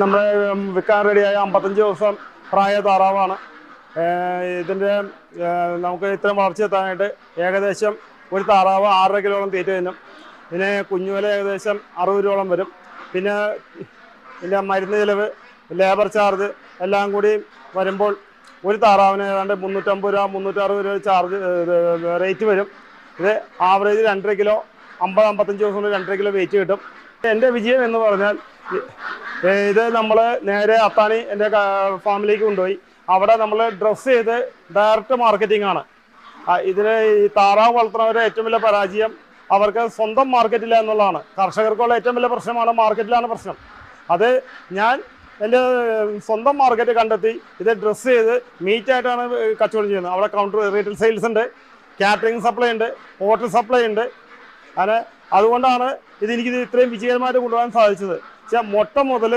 നമ്മൾ വിൽക്കാൻ റെഡിയായ അമ്പത്തഞ്ച് ദിവസം പ്രായ താറാവാണ്. ഇതിന്റെ നമുക്ക് ഇത്രയും വളർച്ച എത്താനായിട്ട് ഏകദേശം ഒരു താറാവ് ആറര കിലോളം തീറ്റ തിന്നും ഇതിന് കുഞ്ഞുവില ഏകദേശം അറുപത് രൂപയോളം വരും. പിന്നെ ഇതിന്റെ മരുന്ന് ചിലവ് ലേബർ ചാർജ് എല്ലാം കൂടി വരുമ്പോൾ ഒരു താറാവിന് ഏതാണ്ട് മുന്നൂറ്റമ്പത് രൂപ മുന്നൂറ്ററുപത് രൂപ ചാർജ് റേറ്റ് വരും. ഇത് ആവറേജ് രണ്ടര കിലോ അമ്പത് അമ്പത്തഞ്ച് ദിവസം കൊണ്ട് രണ്ടര കിലോ വെയിറ്റ് കിട്ടും. എന്റെ വിജയം എന്ന് പറഞ്ഞാൽ ഇത് നമ്മൾ നേരെ അത്താണി എന്റെ ഫാമിലിക്ക് കൊണ്ടുപോയി. അവിടെ നമ്മൾ ഡ്രസ്സ് ചെയ്ത് ഡയറക്റ്റ് മാർക്കറ്റിംഗ് ആണ്. ഇതിന് ഈ താറാവ് വളർത്തുന്നവരുടെ ഏറ്റവും വലിയ പരാജയം അവർക്ക് സ്വന്തം മാർക്കറ്റില്ല എന്നുള്ളതാണ്. കർഷകർക്കുള്ള ഏറ്റവും വലിയ പ്രശ്നമാണ് മാർക്കറ്റിലാണ് പ്രശ്നം. അത് ഞാൻ എന്റെ സ്വന്തം മാർക്കറ്റ് കണ്ടെത്തി ഇത് ഡ്രസ്സ് ചെയ്ത് മീറ്റ് ആയിട്ടാണ് കച്ചവടം ചെയ്യുന്നത്. അവിടെ കൗണ്ടർ റീറ്റെയിൽ സെയിൽസ് ഉണ്ട് കാറ്ററിംഗ് സപ്ലൈ ഉണ്ട് ഹോട്ടൽ സപ്ലൈ ഉണ്ട്. അങ്ങനെ അതുകൊണ്ടാണ് ഇത് എനിക്കിത് ഇത്രയും വിജയകരമായിട്ട് കൊണ്ടുപോകാൻ സാധിച്ചത്. പക്ഷേ മുട്ട മുതൽ